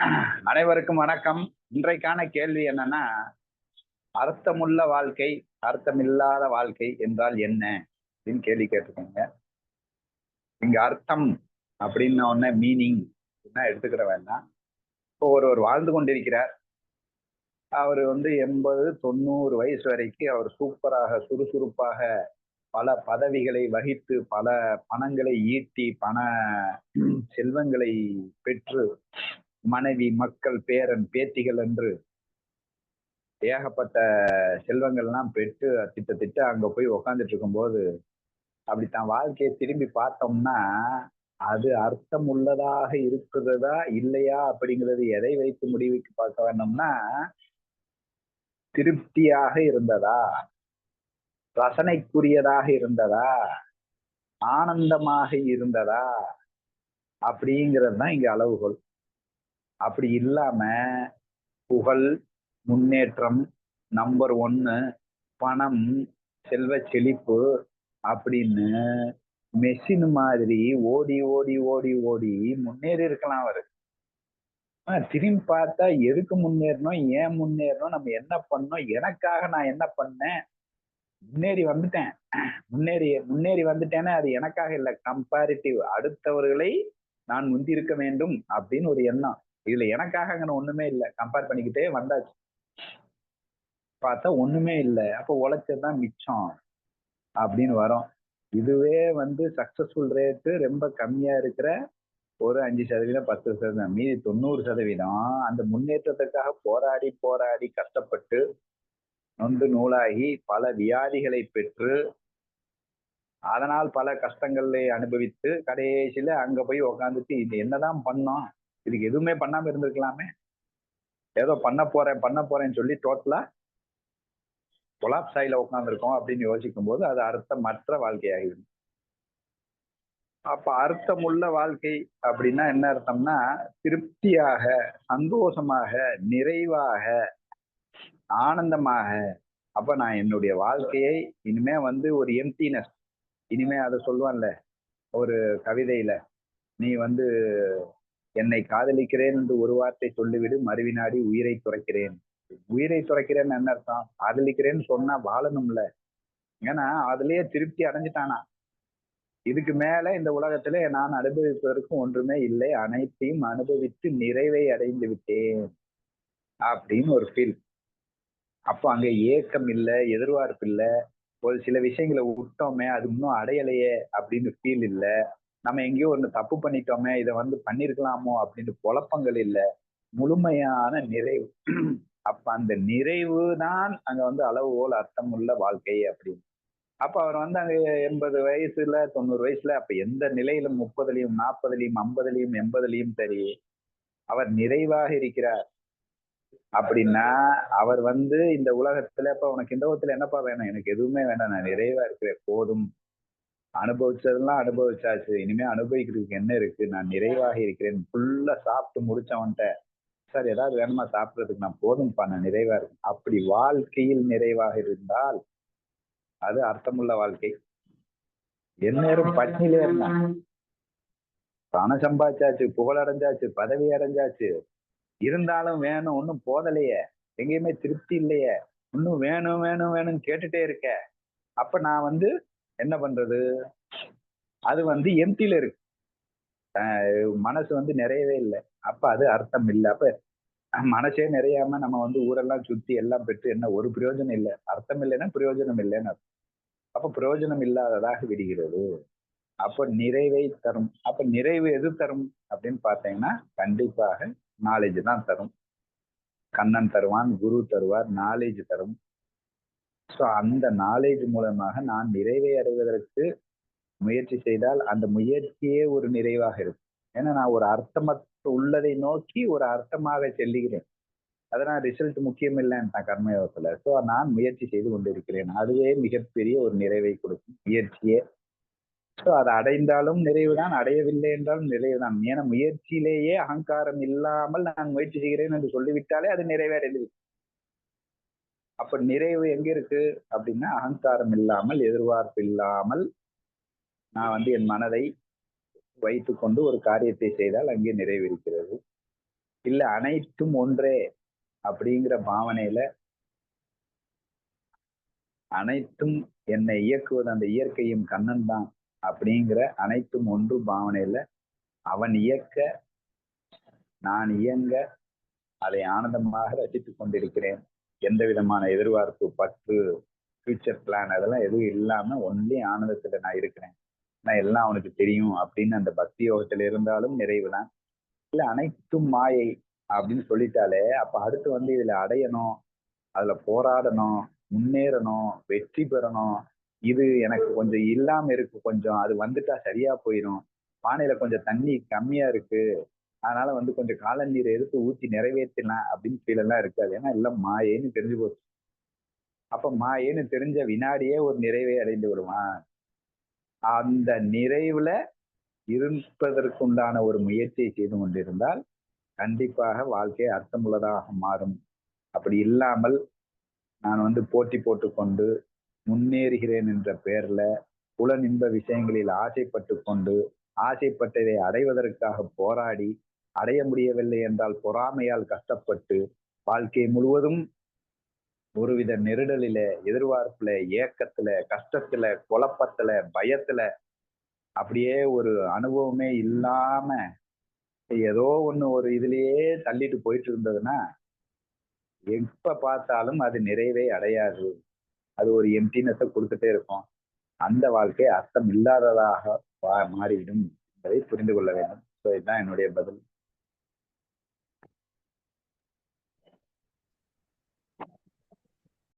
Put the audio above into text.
அனைவருக்கும் வணக்கம். இன்றைக்கான கேள்வி என்னன்னா அர்த்தமுள்ள வாழ்க்கை அர்த்தமில்லாத வாழ்க்கை என்றால் என்ன? அப்படின்னு கேள்வி கேட்டிருக்கீங்க. இங்க அர்த்தம் அப்படின்னு ஒன்ன மீனிங் அப்படின்னா எடுத்துக்கிற வேண்டாம். இப்போ ஒருவர் வாழ்ந்து கொண்டிருக்கிறார். அவர் வந்து எண்பது தொண்ணூறு வயசு வரைக்கும் அவர் சூப்பராக சுறுசுறுப்பாக பல பதவிகளை வகித்து பல பணங்களை ஈட்டி பண செல்வங்களை பெற்று மனைவி மக்கள் பேரன் பேத்திகள் என்று ஏகப்பட்ட செல்வங்கள்லாம் பெற்று திட்டத்திட்ட அங்க போய் உக்காந்துட்டு இருக்கும்போது அப்படி தான் வாழ்க்கையை திரும்பி பார்த்தோம்னா அது அர்த்தம் உள்ளதாக இருக்கிறதா இல்லையா அப்படிங்கிறது எதை வைத்து முடிவுக்கு பார்க்க வேணும்னா திருப்தியாக இருந்ததா? ரசனைக்குரியதாக இருந்ததா? ஆனந்தமாக இருந்ததா? அப்படிங்கிறது தான் இங்க அளவுகோல். அப்படி இல்லாம புகழ் முன்னேற்றம் நம்பர் ஒன்னு பணம் செல்வ செழிப்பு அப்படின்னு மெஷின் மாதிரி ஓடி ஓடி ஓடி ஓடி முன்னேறி இருக்கலாம் அவரு. திரும்பி பார்த்தா எதுக்கு முன்னேறணும் ஏன் முன்னேறணும் நம்ம என்ன பண்ணோம் எனக்காக நான் என்ன பண்ணேன்? முன்னேறி வந்துட்டேன். முன்னேறி முன்னேறி வந்துட்டேன்னா அது எனக்காக இல்லை. கம்பேரிட்டிவ் அடுத்தவர்களை நான் முந்தி இருக்க வேண்டும் அப்படின்னு ஒரு எண்ணம். இதுல எனக்காக அங்கே ஒண்ணுமே இல்லை. கம்பேர் பண்ணிக்கிட்டே வந்தாச்சு. பார்த்தா ஒண்ணுமே இல்லை. அப்போ உழைச்சதுதான் மிச்சம் அப்படின்னு வரும். இதுவே வந்து சக்சஸ்ஃபுல் ரேட்டு ரொம்ப கம்மியா இருக்கிற ஒரு அஞ்சு சதவீதம் பத்து சதவீதம் மீதி தொண்ணூறு சதவீதம் அந்த முன்னேற்றத்துக்காக போராடி போராடி கஷ்டப்பட்டு நொந்து நூலாகி பல வியாதிகளை பெற்று அதனால் பல கஷ்டங்களை அனுபவித்து கடைசியில அங்க போய் உக்காந்துட்டு இது என்னதான் பண்ணோம்? இதுக்கு எதுவுமே பண்ணாம இருந்திருக்கலாமே. ஏதோ பண்ண போறேன் பண்ண போறேன்னு சொல்லி டோட்டலா கொலாப்ஸ் ஆயில உட்காந்துருக்கோம் அப்படின்னு யோசிக்கும் போது அது அர்த்தமற்ற வாழ்க்கையாகிடும் அப்ப அர்த்தமுள்ள வாழ்க்கை அப்படின்னா என்ன அர்த்தம்னா திருப்தியாக சந்தோஷமாக நிறைவாக ஆனந்தமாக அப்ப நான் என்னுடைய வாழ்க்கையை இனிமே வந்து ஒரு எம்டினஸ் இனிமே அதை சொல்லுவான்ல ஒரு கவிதையில நீ வந்து என்னை காதலிக்கிறேன் என்று ஒரு வார்த்தை சொல்லிவிடு மறுவினாடி உயிரை துறைக்கிறேன். உயிரை துறைக்கிறேன்னு என்ன அர்த்தம்? காதலிக்கிறேன்னு சொன்னா வாழணும்ல. ஏன்னா அதுலயே திருப்தி அடைஞ்சிட்டானா? இதுக்கு மேல இந்த உலகத்துல நான் அனுபவிப்பதற்கு ஒன்றுமே இல்லை. அனைத்தையும் அனுபவித்து நிறைவை அடைந்து விட்டேன். அப்படின்னு ஒரு ஃபீல் அப்போ அங்க ஏக்கம் இல்லை எதிர்பார்ப்பு இல்லை. ஒரு சில விஷயங்களை விட்டோமே அது இன்னும் அடையலையே அப்படின்னு ஃபீல் இல்லை. நம்ம எங்கேயோ ஒன்று தப்பு பண்ணிட்டோமே இதை வந்து பண்ணிருக்கலாமோ அப்படின்னு குழப்பங்கள் இல்லை. முழுமையான நிறைவு. அப்ப அந்த நிறைவு தான் அங்க வந்து அளவுகோல் அர்த்தம் உள்ள வாழ்க்கை அப்படின்னு. அப்ப அவர் வந்து அங்க எண்பது வயசுல தொண்ணூறு வயசுல அப்ப எந்த நிலையிலும் முப்பதுலயும் நாற்பதுலையும் ஐம்பதுலையும் எண்பதுலயும் சரி அவர் நிறைவாக இருக்கிறார். அப்படின்னா அவர் வந்து இந்த உலகத்துல இப்ப உனக்கு இந்த உலகத்துல என்னப்பா வேணும்? எனக்கு எதுவுமே வேண்டாம் நான் நிறைவா இருக்கிறேன் போதும். அனுபவிச்சதெல்லாம் அனுபவிச்சாச்சு. இனிமே அனுபவிக்கிறதுக்கு என்ன இருக்கு? நான் நிறைவாக இருக்கிறேன். ஃபுல்லா சாப்பிட்டு முடிச்சவன்ட்ட சார் ஏதாவது வேணுமா சாப்பிட்றதுக்கு? நான் போதும்ப்பா நான் நிறைவா இருக்கேன். அப்படி வாழ்க்கையில் நிறைவாக இருந்தால் அது அர்த்தமுள்ள வாழ்க்கை. எந்நேரம் பட்னிலே இருந்தான் பணம் சம்பாதிச்சாச்சு புகழ் அடைஞ்சாச்சு பதவி அடைஞ்சாச்சு. இருந்தாலும் வேணும் ஒன்னும் போதலையே. எங்கேயுமே திருப்தி இல்லையே. இன்னும் வேணும் வேணும் வேணும்னு கேட்டுட்டே இருக்க. அப்ப நான் வந்து என்ன பண்றது? அது வந்து எம்டில இருக்கு. மனசு வந்து நிறையவே இல்லை. அப்ப அது அர்த்தம் இல்லை. அப்ப மனசே நிறையாம நம்ம வந்து ஊரெல்லாம் சுத்தி எல்லாம் பெற்று என்ன ஒரு பிரயோஜனம் இல்லை. அர்த்தம் இல்லைன்னா பிரயோஜனம் இல்லைன்னு அர்த்தம். அப்ப பிரயோஜனம் இல்லாததாக விடுகிறது. அப்ப நிறைவை தரும். அப்ப நிறைவு எது தரும் அப்படின்னு பார்த்தீங்கன்னா கண்டிப்பாக நாலேஜ் தான் தரும். கண்ணன் தருவான் குரு தருவார் நாலேஜ் தரும். ஸோ அந்த நாலேஜ் மூலமாக நான் நிறைவை அடைவதற்கு முயற்சி செய்தால் அந்த முயற்சியே ஒரு நிறைவாக இருக்கும். ஏன்னா நான் ஒரு அர்த்தமற்ற உள்ளதை நோக்கி ஒரு அர்த்தமாக செல்லுகிறேன். அதனால் ரிசல்ட் முக்கியம் இல்லைன்னு கர்மயோகத்தில். ஸோ நான் முயற்சி செய்து கொண்டிருக்கிறேன். அதுவே மிகப்பெரிய ஒரு நிறைவை கொடுக்கும் முயற்சியே. ஸோ அதை அடைந்தாலும் நிறைவு தான் அடையவில்லை என்றாலும் நிறைவு தான் ஏன்னா முயற்சியிலேயே அகங்காரம் இல்லாமல் நான் முயற்சி செய்கிறேன் என்று சொல்லிவிட்டாலே அது நிறைவேறது அப்ப நிறைவு எங்க இருக்கு? அப்படின்னா அகங்காரம் இல்லாமல் எதிர்பார்ப்பு இல்லாமல் நான் வந்து என் மனதை வைத்துக்கொண்டு ஒரு காரியத்தை செய்தால் அங்கே நிறைவு இருக்கிறது. இல்ல அனைத்தும் ஒன்றே அப்படிங்கிற பாவனையில அனைத்தும் என்னை இயக்குவது அந்த இயற்கையும் கண்ணன் தான் அப்படிங்கிற அனைத்தும் ஒன்று பாவனையில அவன் இயக்க நான் இயங்க அதை ஆனந்தமாக ரசித்துக் கொண்டிருக்கிறேன். எந்த விதமான எதிர்பார்ப்பு பற்று ஃபியூச்சர் பிளான் அதெல்லாம் எதுவும் இல்லாம ஒன்லி ஆனந்தத்துல நான் இருக்கிறேன். நான் எல்லாம் அவனுக்கு தெரியும் அப்படின்னு அந்த பக்தி யோகத்துல இருந்தாலும் நிறைவு தான் இல்ல அனைத்தும் மாயை அப்படின்னு சொல்லிட்டாலே அப்ப அடுத்து வந்து இதுல அடையணும் அதுல போராடணும் முன்னேறணும் வெற்றி பெறணும். இது எனக்கு கொஞ்சம் இல்லாம இருக்கு கொஞ்சம் அது வந்துட்டா சரியா போயிடும் பானையில கொஞ்சம் தண்ணி கம்மியா இருக்கு. அதனால வந்து கொஞ்சம் காலநீரை எடுத்து ஊற்றி நிறைவேற்றலாம் அப்படின்னு ஃபீல் எல்லாம் இருக்காது. ஏன்னா எல்லாம் மாயேன்னு தெரிஞ்சு போச்சு. அப்ப மாயேன்னு தெரிஞ்ச வினாடியே ஒரு நிறைவை அடைந்து விடுவான். அந்த நிறைவுல இருப்பதற்குண்டான ஒரு முயற்சியை செய்து கொண்டிருந்தால் கண்டிப்பாக வாழ்க்கை அர்த்தமுள்ளதாக மாறும். அப்படி இல்லாமல் நான் வந்து போட்டி போட்டுக்கொண்டு முன்னேறுகிறேன் என்ற பெயர்ல புலன் இன்ப விஷயங்களில் ஆசைப்பட்டு கொண்டு ஆசைப்பட்டதை அடைவதற்காக போராடி அடைய முடியவில்லை என்றால் பொறாமையால் கஷ்டப்பட்டு வாழ்க்கை முழுவதும் ஒருவித நெருடலில எதிர்பார்ப்புல ஏக்கத்துல கஷ்டத்துல குழப்பத்துல பயத்துல அப்படியே ஒரு அனுபவமே இல்லாம ஏதோ ஒண்ணு ஒரு இதுலயே தள்ளிட்டு போயிட்டு இருந்ததுன்னா எப்ப பார்த்தாலும் அது நிறைவே அடையாது. அது ஒரு எம்டினஸை கொடுத்துட்டே இருக்கும். அந்த வாழ்க்கை அர்த்தம் இல்லாததாக மாறிவிடும் என்பதை புரிந்து கொள்ள வேண்டும். ஸோ இதுதான் என்னுடைய பதில்.